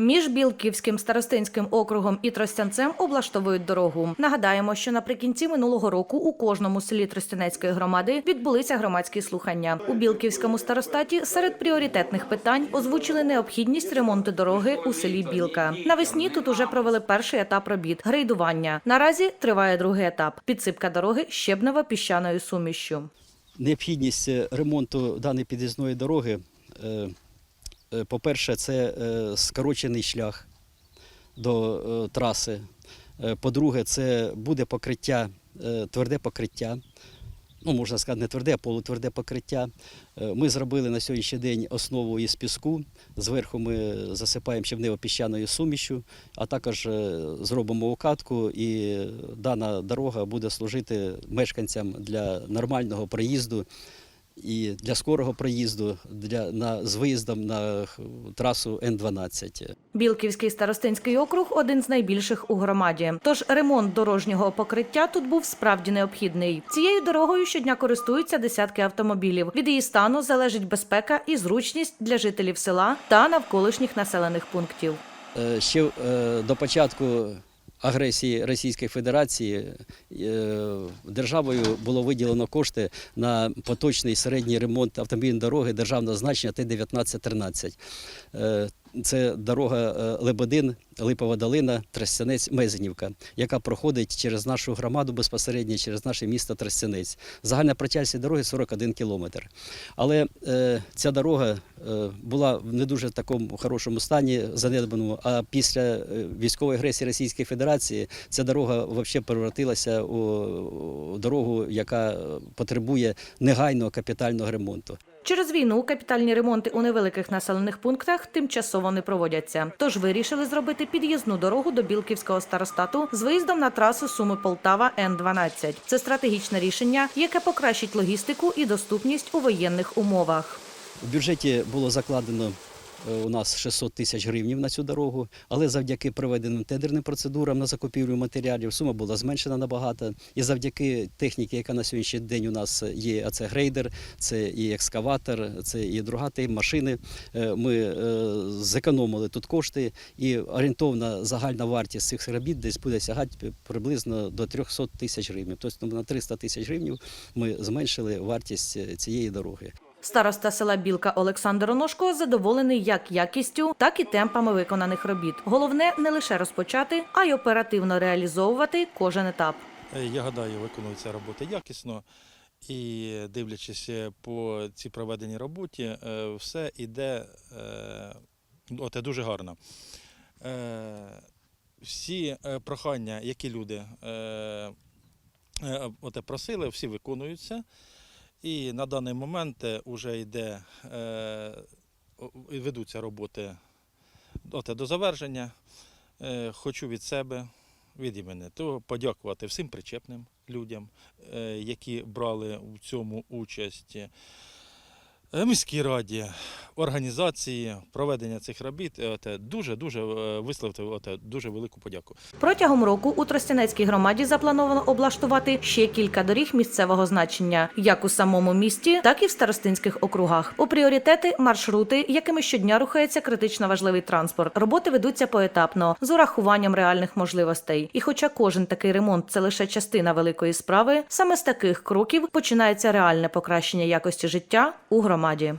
Між Білківським старостинським округом і Тростянцем облаштовують дорогу. Нагадаємо, що наприкінці минулого року у кожному селі Тростянецької громади відбулися громадські слухання. У Білківському старостаті серед пріоритетних питань озвучили необхідність ремонту дороги у селі Білка. Навесні тут уже провели перший етап робіт грейдування. Наразі триває другий етап підсипка дороги щебнево-піщаною сумішшю. Необхідність е, ремонту даної під'їзної дороги, е, по-перше, це е, скорочений шлях до е, траси. Е, По-друге, це буде покриття, е, тверде покриття. Ну, можна сказати, не тверде, а полутверде покриття. Е, Ми зробили на сьогоднішній день основу із піску. Зверху ми засипаємо щебнево-піщаною сумішю, а також е, зробимо укатку, і дана дорога буде служити мешканцям для нормального проїзду і для скорого проїзду для, на, з виїздом на трасу Н-12. Білківський старостинський округ один з найбільших у громаді. Тож ремонт дорожнього покриття тут був справді необхідний. Цією дорогою щодня користуються десятки автомобілів. Від її стану залежить безпека і зручність для жителів села та навколишніх населених пунктів. Е, Ще е, до початку агресії Російської Федерації е, державою було виділено кошти на поточний середній ремонт автомобільної дороги державного значення Т-1913. Це дорога е, Лебедин, Липова долина, Тростянець, Мезенівка, яка проходить через нашу громаду безпосередньо через наше місто Тростянець. Загальна протяжність дороги 41 кілометр. Але е, ця дорога е, була в не дуже такому хорошому стані, занедбаному. А після е, військової агресії Російської Федерації ця дорога взагалі перевратилася у, у дорогу, яка е, потребує негайного капітального ремонту. Через війну капітальні ремонти у невеликих населених пунктах тимчасово не проводяться. Тож вирішили зробити під'їзну дорогу до Білківського старостату з виїздом на трасу Суми Полтава Н-12. Це стратегічне рішення, яке покращить логістику і доступність у воєнних умовах. У бюджеті було закладено у нас 600 тисяч гривнів на цю дорогу, але завдяки проведеним тендерним процедурам на закупівлю матеріалів сума була зменшена набагато. І завдяки техніці, яка на сьогоднішній день у нас є, а це грейдер, це і екскаватор, це і друга тип машини. е, Ми е, зекономили тут кошти, і орієнтовна загальна вартість цих робіт десь буде сягати приблизно до 300 тисяч гривень. Тобто на 300 тисяч гривень ми зменшили вартість е, цієї дороги. Староста села Білка Олександр Оношко задоволений як якістю, так і темпами виконаних робіт. Головне не лише розпочати, а й оперативно реалізовувати кожен етап. Е, Я гадаю, виконуються роботи якісно. І дивлячись е, по цій проведеній роботі, е, все йде от, дуже гарно. Всі прохання, які люди от, просили, всі виконуються. І на даний момент вже йде, е, ведуться роботи от, е, до завершення. Е, Хочу від себе від імені то подякувати всім причепним людям, е, які брали в цьому участь, е, міській раді, організації проведення цих робіт. Е, Дуже дуже е, висловити е, дуже велику подяку. Протягом року у Тростянецькій громаді заплановано облаштувати ще кілька доріг місцевого значення, як у самому місті, так і в старостинських округах. У пріоритети маршрути, якими щодня рухається критично важливий транспорт. Роботи ведуться поетапно з урахуванням реальних можливостей. І, хоча кожен такий ремонт це лише частина великої справи, саме з таких кроків починається реальне покращення якості життя у громаді. சமாஜயம்